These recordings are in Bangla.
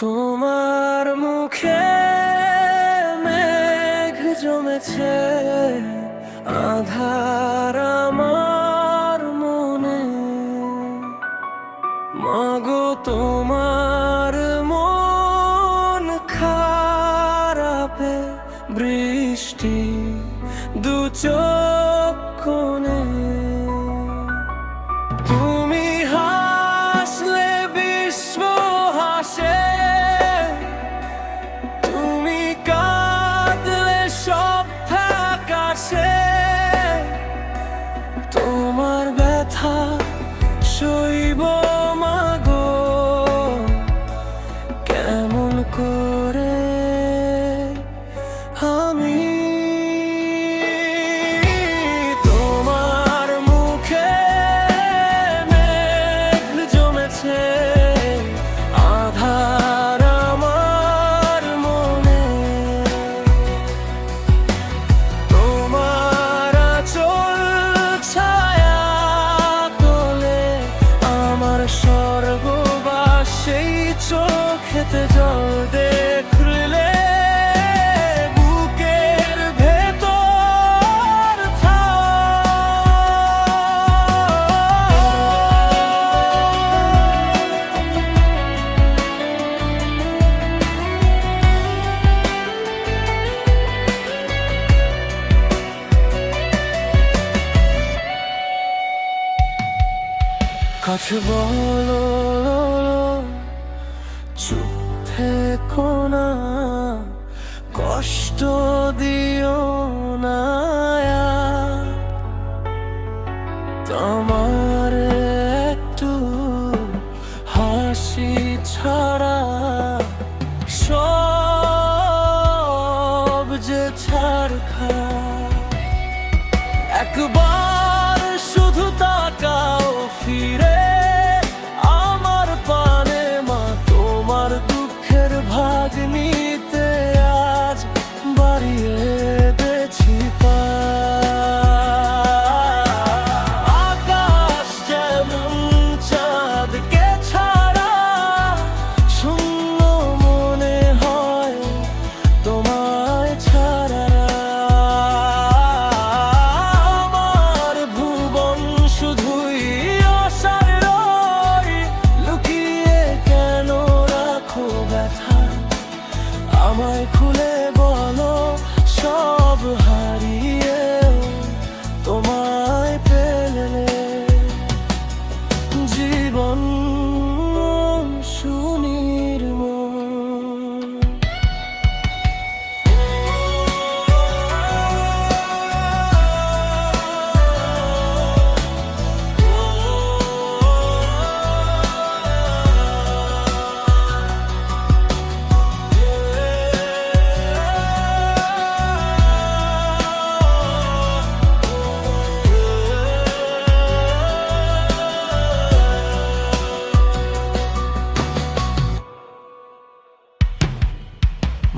তোমার মুখে মেঘ জমেছে আধার আমার মনে। মাগো তোমার মন খারাপে বৃষ্টি দু চোখ কাছে বলো চুপ থেকো না কষ্ট দিও না তোমার একটু হাসি ছাড়া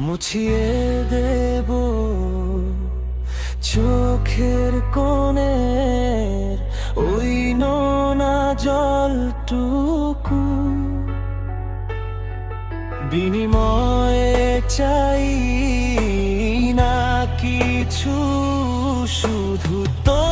মুছিয়ে দেব চোখের কোণে ওই নোনা জলটুকু। বিনিময়ে চাই না কিছু শুধু তো